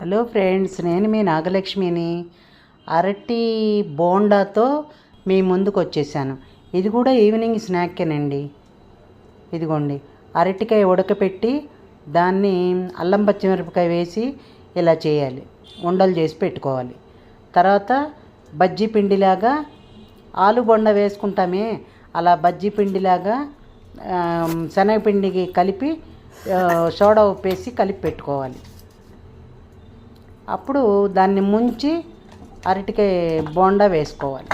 Hello friends నేను మీ నాగలక్ష్మిని. అరటి బోండాతో మీ ముందుకు వచ్చేసాను. ఇది కూడా ఈవినింగ్ స్నాక్కేనండి ఇదిగోండి అరటికాయ ఉడకపెట్టి దాన్ని అల్లం పచ్చిమిరపకాయ వేసి ఇలా చేయాలి. ఉండలు చేసి పెట్టుకోవాలి. తర్వాత బజ్జీ పిండిలాగా ఆలు బొండ వేసుకుంటామే అలా బజ్జీ పిండిలాగా శనగపిండికి కలిపి సోడా ఉప్పేసి కలిపి పెట్టుకోవాలి. అప్పుడు దాన్ని ముంచి అరటికాయ బోండా వేసుకోవాలి.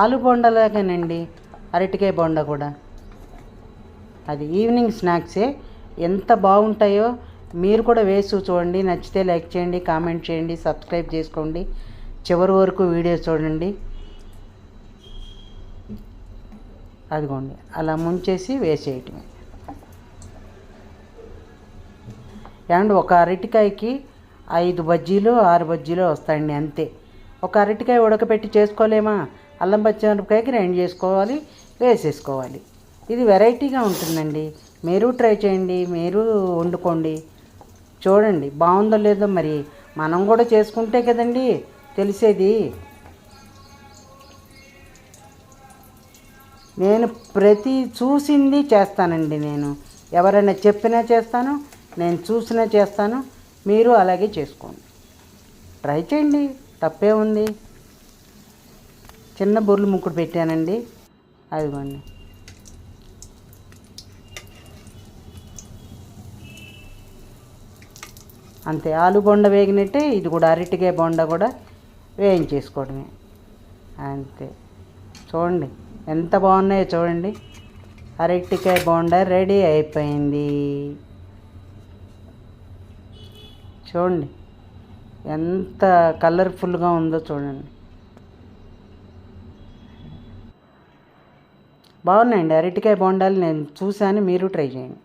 ఆలు బోండాలాగానండి అరటికాయ బోండా కూడా. అది ఈవినింగ్ స్నాక్సే. ఎంత బాగుంటాయో మీరు కూడా వేసి చూడండి. నచ్చితే లైక్ చేయండి కామెంట్ చేయండి సబ్స్క్రైబ్ చేసుకోండి. చివరి వరకు వీడియో చూడండి. అదిగోండి అలా ముంచేసి వేసేయటమే. ఏమండి ఒక అరటికాయకి ఐదు బజ్జీలు ఆరు బజ్జీలు వస్తాయండి అంతే. ఒక అరటికాయ ఉడకపెట్టి చేసుకోలేమా? అల్లం పచ్చిమిరపకాయ గ్రైండ్ చేసుకోవాలి వేసేసుకోవాలి. ఇది వెరైటీగా ఉంటుందండి. మీరు ట్రై చేయండి మీరు వండుకోండి. చూడండి బాగుందో లేదో మరి. మనం కూడా చేసుకుంటే కదండి తెలిసేది. నేను ప్రతి చూసింది చేస్తానండి నేను. ఎవరైనా చెప్పినా చేస్తాను నేను చూసినా చేస్తాను మీరు అలాగే చేసుకోండి. ట్రై చేయండి తప్పే ఉంది. చిన్న బొర్లు ముక్కుడు పెట్టానండి. అదిగోండి. అంతే ఆలు బొండ వేగినట్టే ఇది కూడా అరటికాయ బొండ కూడా వేయించేసుకోవడమే. అంతే. చూడండి ఎంత బాగున్నాయో చూడండి. అరటికాయ బోండా రెడీ అయిపోయింది. చూడండి. ఎంత కలర్ఫుల్గా ఉందో చూడండి. బాగున్నాయండి. అరటికాయ బొండాలు నేను చూశాను. మీరు ట్రై చేయండి.